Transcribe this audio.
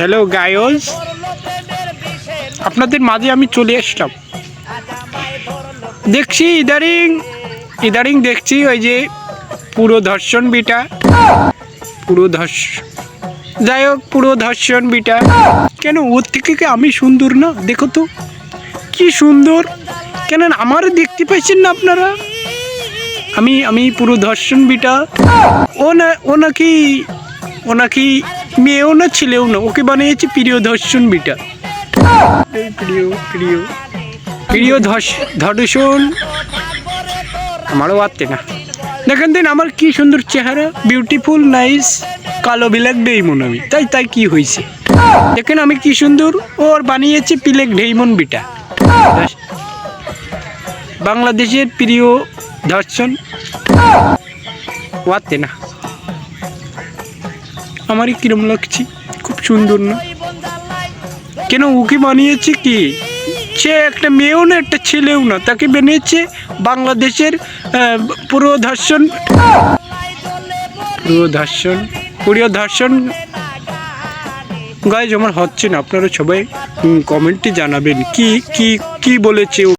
Hello গায়স আপনাদের মাঝে আমি চলে আসলাম। দেখছি ইদারিং ইদারিং দেখছি ওই যে পুরো ধর্ষণ বিটা। পুরো ধর্ষণ যাই হোক পুরো ধর্ষণ বিটা। কেন, ওর থেকে কি আমি সুন্দর না? দেখো তো, কি সুন্দর। কেন, আমার দেখতে পাচ্ছেন না আপনারা? আমি আমি পুরো ধর্ষণ বিটা। ও না, ও নাকি ও নাকি মেয়েও না, ছেলেও না, ওকে বানিয়েছে প্রিয় ধর্ষণ বিটা প্রিয় প্রিয়। প্রিয় ধর্ষ ধর্ষণ। আমারও পারতে না। দেখেন দিন, আমার কি সুন্দর চেহারা বিউটিফুল নাইস কালো বিলাক ডেইমন আমি। তাই তাই কি হয়েছে দেখেন আমি কি সুন্দর, ওর বানিয়েছে পিলেক ডেইমন বিটা বাংলাদেশের প্রিয় ধর্ষণ ওয়াতে না। আমারই কিরম লাগছে খুব সুন্দর না। কেন ওকে বানিয়েছে কি? সে একটা মেয়েও না একটা ছেলেও না তাকে বানিয়েছে বাংলাদেশের আহ, পুরো ধর্ষণ গায়ে আমার হচ্ছে না আপনারা সবাই কমেন্টে জানাবেন কি কি কি বলেছে